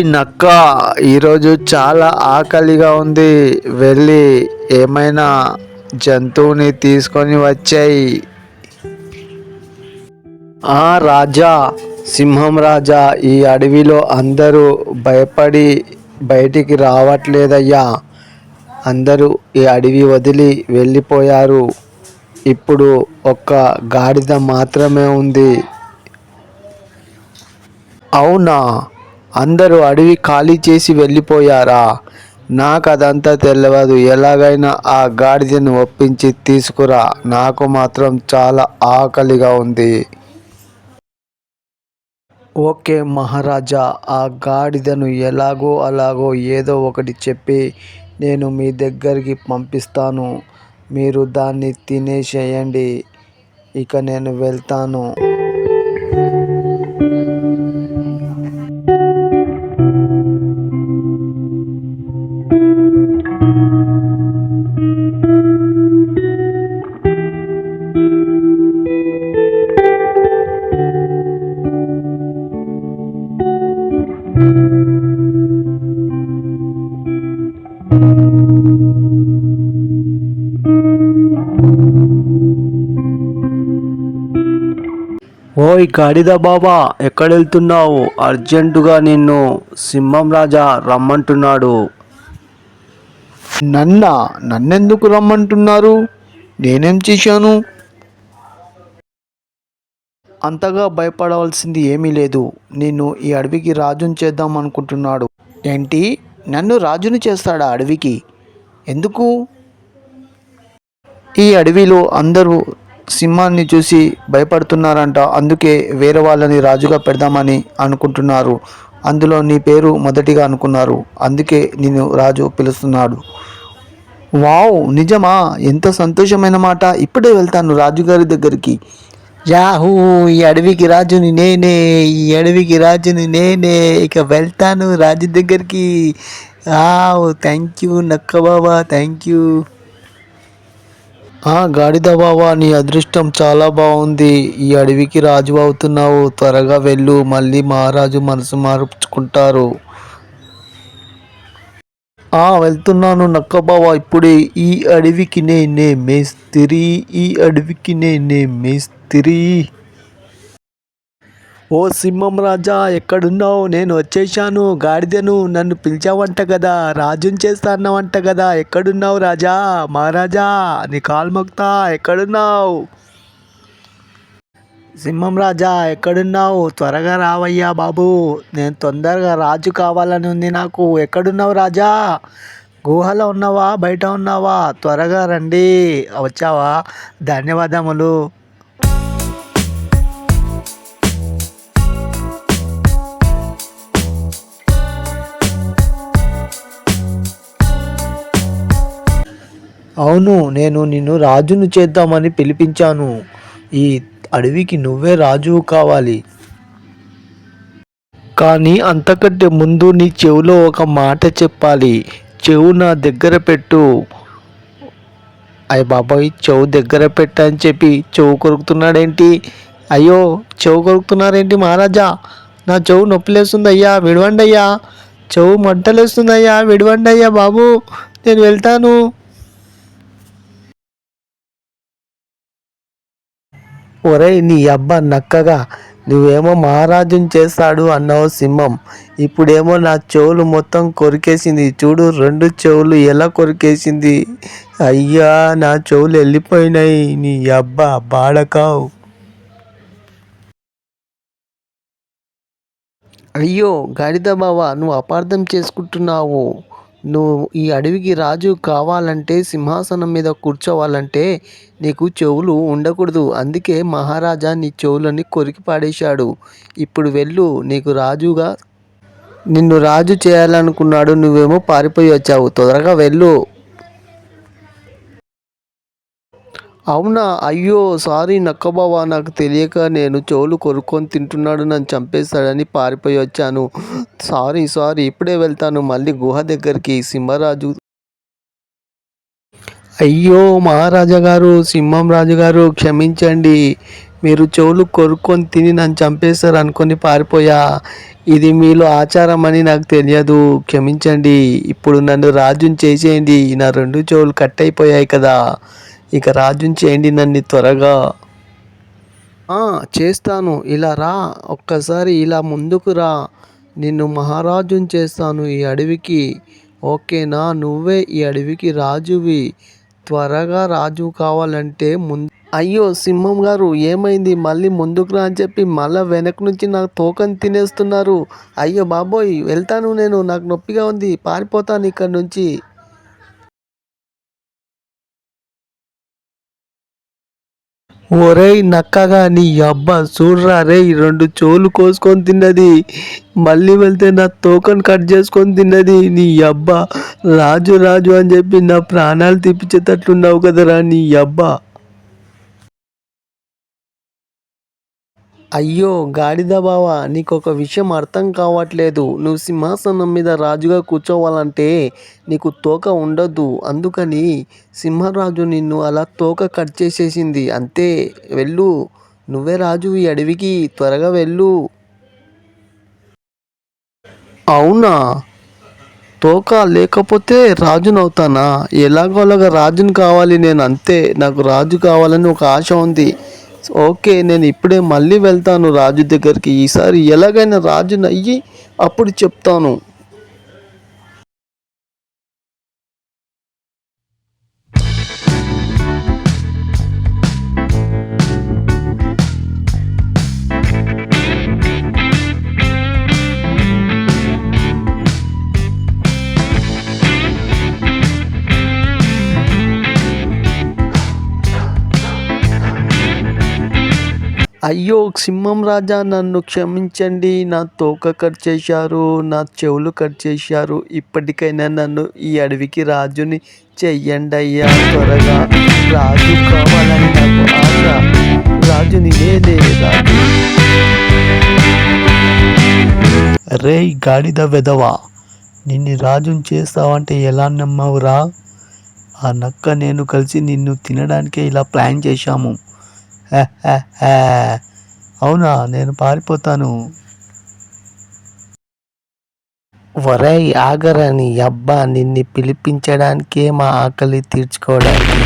ఓయ్ నక్క ఈరోజు చాలా ఆకలిగా ఉంది. వెళ్ళి ఏమైనా జంతువుని తీసుకొని వచ్చాయి. ఆ రాజా సింహం రాజా ఈ అడవిలో అందరూ భయపడి బయటికి రావట్లేదయ్యా. అందరూ ఈ అడవి వదిలి వెళ్ళిపోయారు. ఇప్పుడు ఒక్క గాడిద మాత్రమే ఉంది. అవునా? అందరూ అడవి ఖాళీ చేసి వెళ్ళిపోయారా? నాకు అదంతా తెలియదు ఎలాగైనా ఆ గాడిదను ఒప్పించి తీసుకురా. నాకు మాత్రం చాలా ఆకలిగా ఉంది. ఓకే మహారాజా ఆ గాడిదను ఎలాగో అలాగో ఏదో ఒకటి చెప్పి నేను మీ దగ్గరికి పంపిస్తాను. మీరు దాన్ని తినేసేయండి. ఇక నేను వెళ్తాను. ఓయ్ గాడిద బాబా ఎక్కడెళ్తున్నావు? అర్జెంటుగా నిన్ను సింహం రాజా రమ్మంటున్నాడు. నన్న నన్నెందుకు రమ్మంటున్నారు? నేనేం చేశాను? అంతగా భయపడవలసింది ఏమీ లేదు. నిన్ను ఈ అడవికి రాజుని చేద్దాం అనుకుంటున్నాడు. ఏంటి? నన్ను రాజుని చేస్తాడా అడవికి? ఎందుకు? ఈ అడవిలో అందరూ సింహాన్ని చూసి భయపడుతున్నారంట. అందుకే వేరే వాళ్ళని రాజుగా పెడదామని అనుకుంటున్నారు. అందులో నీ పేరు మొదటిగా అనుకున్నారు. అందుకే నిన్ను రాజు పిలుస్తున్నాడు. వావ్ నిజమా? ఎంత సంతోషమైన మాట. ఇప్పుడే వెళ్తాను రాజుగారి దగ్గరికి. యాహూ ఈ అడవికి రాజుని నేనే ఈ అడవికి రాజుని నేనే. ఇక వెళ్తాను రాజు దగ్గరికి. థ్యాంక్ యూ నక్క బాబా థ్యాంక్ యూ గాడిద బావా నీ అదృష్టం చాలా బాగుంది ఈ అడవికి రాజు అవుతున్నావు. త్వరగా వెళ్ళు. మళ్ళీ మహారాజు మనసు మార్చుకుంటారు. ఆ వెళ్తున్నాను నక్క బావా. ఇప్పుడే ఈ అడవికి నేనే మేస్తిరి. ఈ అడవికి నేనే మేస్తిరి. ఓ సింహం రాజా ఎక్కడున్నావు? నేను వచ్చేసాను గాడిదను నన్ను పిలిచావంట కదా రాజుని చేస్తాన్నావంట కదా ఎక్కడున్నావు రాజా? మహారాజా నీ కాల్మొక్తా ఎక్కడున్నావు? సింహం రాజా ఎక్కడున్నావు? త్వరగా రావయ్యా బాబు. నేను తొందరగా రాజు కావాలని ఉంది నాకు. ఎక్కడున్నావు రాజా? గుహలో ఉన్నావా? బయట ఉన్నావా? త్వరగా రండి. వచ్చావా? ధన్యవాదములు. అవును నేను నిన్ను రాజును చేద్దామని పిలిపించాను. ఈ అడవికి నువ్వే రాజువు కావాలి. కానీ అంతకంటే ముందు నీ చెవులో ఒక మాట చెప్పాలి. చెవు నా దగ్గర పెట్టు. అయ్య బాబాయ్ చెవు దగ్గర పెట్టని చెప్పి చెవు కొరుకుతున్నాడేంటి? అయ్యో చెవు కొరుకుతున్నారేంటి మహారాజా? నా చెవు నొప్పిలేస్తుంది అయ్యా విడవండి అయ్యా చెవు మంటలేస్తుంది అయ్యా విడవండి అయ్యా బాబు నేను వెళ్తాను. ఒరే నీ అబ్బ నక్కగా నువ్వేమో మహారాజుని చేస్తాడు అన్నావు సింహం. ఇప్పుడేమో నా చెవులు మొత్తం కొరికేసింది. చూడు రెండు చెవులు ఎలా కొరికేసింది. అయ్యా నా చెవులు వెళ్ళిపోయినాయి నీ అబ్బా బాడకావు. అయ్యో గాడిద బావా నువ్వు అపార్థం చేసుకుంటున్నావు. నువ్వు ఈ అడవికి రాజు కావాలంటే సింహాసనం మీద కూర్చోవాలంటే నీకు చెవులు ఉండకూడదు. అందుకే మహారాజా నీ చెవులని కొరికి పాడేశాడు. ఇప్పుడు వెళ్ళు నీకు రాజుగా నిన్ను రాజు చేయాలనుకున్నాడు నువ్వేమో పారిపోయి వచ్చావు. త్వరగా వెళ్ళు. అవునా? అయ్యో సారీ నక్కబావా నాకు తెలియక నేను చెవులు కొరుక్కొని తింటున్నాడు నన్ను చంపేస్తాడని పారిపోయి వచ్చాను. సారీ సారీ ఇప్పుడే వెళ్తాను మళ్ళీ గుహ దగ్గరికి. సింహరాజు. అయ్యో మహారాజా గారు సింహం రాజు గారు క్షమించండి. మీరు చెవులు కొరుక్కొని తిని నన్ను చంపేస్తారు అనుకొని పారిపోయా. ఇది మీలో ఆచారం అని నాకు తెలియదు. క్షమించండి. ఇప్పుడు నన్ను రాజుని చేసేయండి. నా రెండు చెవులు కట్ అయిపోయాయి కదా. ఇక రాజుని చేయండి నన్ను త్వరగా. "ఆ, చేస్తాను. ఇలా రా ఒక్కసారి ఇలా ముందుకు రా. నిన్ను మహారాజుని చేస్తాను ఈ అడవికి. ఓకేనా? నువ్వే ఈ అడవికి రాజువి. త్వరగా రాజు కావాలంటే ముందు అయ్యో సింహం గారు ఏమైంది? మళ్ళీ ముందుకు రా అని చెప్పి మళ్ళీ వెనక నుంచి నాకు తోకని తినేస్తున్నారు. అయ్యో బాబోయ్ వెళ్తాను నేను. నాకు నొప్పిగా ఉంది. పారిపోతాను ఇక్కడ నుంచి. ఒరేయ్ నక్కగా నీ అబ్బా చూడరా రే రెండు చోలు కోసుకొని తిన్నది. మళ్ళీ వెళ్తే నా తోకను కట్ చేసుకొని తిన్నది. నీ అబ్బా రాజు రాజు అని చెప్పి నా ప్రాణాలు తిప్పించేటట్లున్నావు కదరా నీ అబ్బా. అయ్యో గాడిద బావా నీకు ఒక విషయం అర్థం కావట్లేదు. నువ్వు సింహాసనం మీద రాజుగా కూర్చోవాలంటే నీకు తోక ఉండదు. అందుకని సింహరాజు నిన్ను అలా తోక కట్ చేసేసింది. అంతే వెళ్ళు. నువ్వే రాజు ఈ అడవికి త్వరగా వెళ్ళు. అవునా? తోక లేకపోతే రాజునవుతానా? ఎలాగోలాగా రాజుని కావాలి నేను అంతే. నాకు రాజు కావాలని ఒక ఆశ ఉంది. ఓకే నేను ఇప్పుడే మళ్ళీ వెళ్తాను రాజు దగ్గరికి. ఈసారి ఎలాగైనా రాజుని అయ్యి అప్పుడు చెప్తాను. అయ్యో సింహం రాజా నన్ను క్షమించండి. నా తోక కట్ చేశారు నా చెవులు కట్ చేశారు. ఇప్పటికైనా నన్ను ఈ అడవికి రాజుని చెయ్యండి అయ్యా. త్వరగా రాజు కావాలని నాకు ఆశ. రాజుని నేనే రాజు రే గాడిద వెదవా నిన్ను రాజుని చేస్తావంటే ఎలా నమ్మవురా? ఆ నక్క నేను కలిసి నిన్ను తినడానికే ఇలా ప్లాన్ చేశాము. అవునా నేను పారిపోతాను. వరై ఆగరని అబ్బా నిన్ను పిలిపించడానికే మా ఆకలి తీర్చుకోవడానికి.